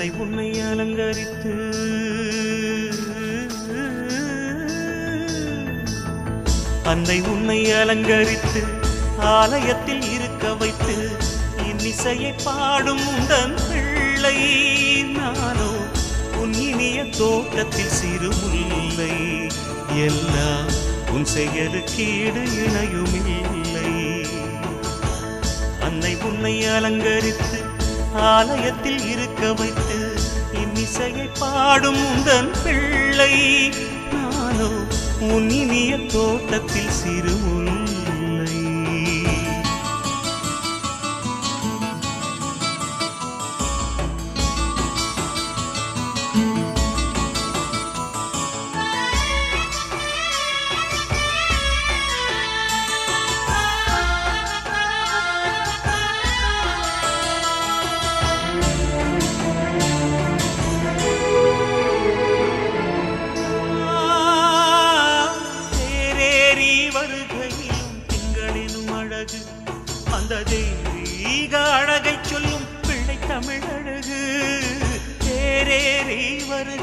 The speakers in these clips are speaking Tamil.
அன்னை உன்னை அலங்கரித்து. அன்னை உன்னை அலங்கரித்து ஆலயத்தில் இருக்க வைத்து இன்னிசையை பாடும் உந்தன் பிள்ளை நானோ. உன் இனிய தோட்டத்தில் சிறு முல்லை எல்லாம் உன் செயலுக்கு ஈடு இணையும் இல்லை அன்னை உன்னை அலங்கரித்து ஆலயத்தில் இருக்க வைத்து இன்னிசையை பாடும் உந்தன் பிள்ளை. நானோ உன் இனிய தோட்டத்தில் சிறு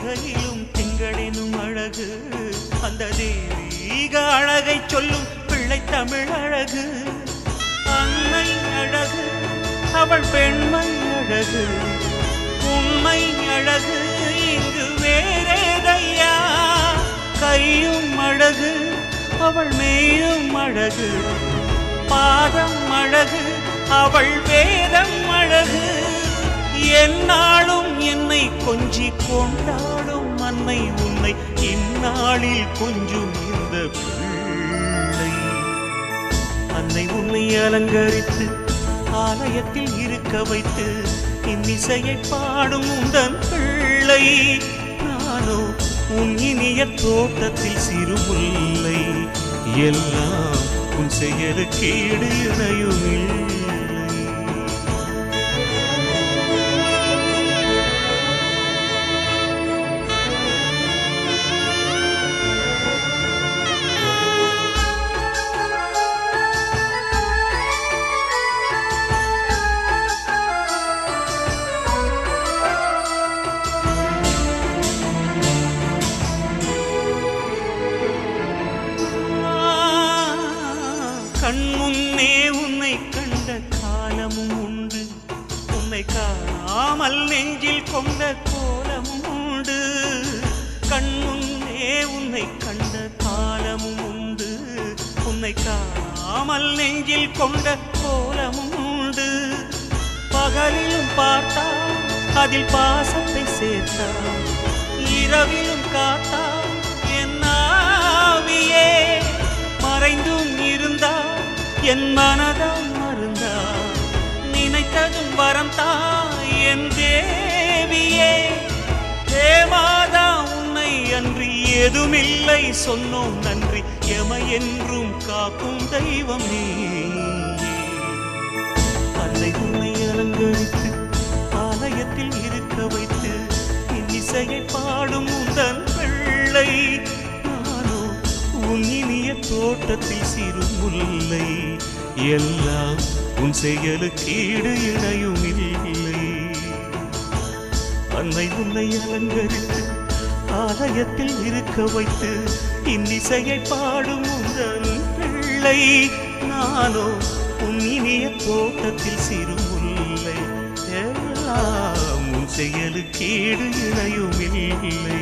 வருகையிலும் திங்களினும் அழகு. அந்த தெய்வீக அழகை சொல்லும் பிள்ளை தமிழ் அழகு. அன்னை அழகு அவள் பெண்மை அழகு. உண்மை அழகு இங்கு வேறேதையா? கையும் அழகு அவள் மேயும் அழகு. பாதம் அழகு அவள் வேதம் என்னாலும் என்னை கொஞ்சி கொண்டாடும் அன்னை உன்னை இந்நாளில் கொஞ்சும் இந்த பிள்ளை. அன்னை உன்னை அலங்கரித்து ஆலயத்தில் இருக்க வைத்து இன்னிசையை பாடும் உந்தன் பிள்ளை. நானோ உன் இனிய தோட்டத்தில் சிறு முல்லை எல்லாம் உன் செயலுக்கீடு இணையுமில்லை கண்முன்னே உன்னை கண்ட காலமும் உண்டு. உன்னை காணாமல் நெஞ்சில் கொண்ட கோலமும் உண்டு. கண்முன்னே உன்னை கண்ட காலமும் உண்டு. உன்னை காணாமல் நெஞ்சில் கொண்ட கோலமும் உண்டு. பகலிலும் பார்த்தால் அதில் பாசத்தை சேர்த்தால் இரவிலும் காத்தால் என் மனதாம் மருந்தா நினைத்ததும் வரந்தா என் தேவியே. தேவாதா உன்னை அன்றி எதுமில்லை. சொன்னோம் நன்றி எமை என்றும் காக்கும் தெய்வம் நீ. அன்னை உன்னை அலங்கரித்து ஆலயத்தில் இருக்க வைத்து இன்னிசையை பாடும் உந்தன் பிள்ளை. உன் இனிய தோட்டத்தில் சிறு முல்லை எல்லாம் உன் செயலுக்கு ஈடு இணையும் இல்லை. அன்னை உன்னை அலங்கரித்து ஆலயத்தில் இருக்க வைத்து இன்னிசையை பாடும் உந்தன் பிள்ளை. நானோ உன் இனிய தோட்டத்தில் சிறு முல்லை எல்லாம் உன் செயலுக்கு ஈடு இணையும் இல்லை.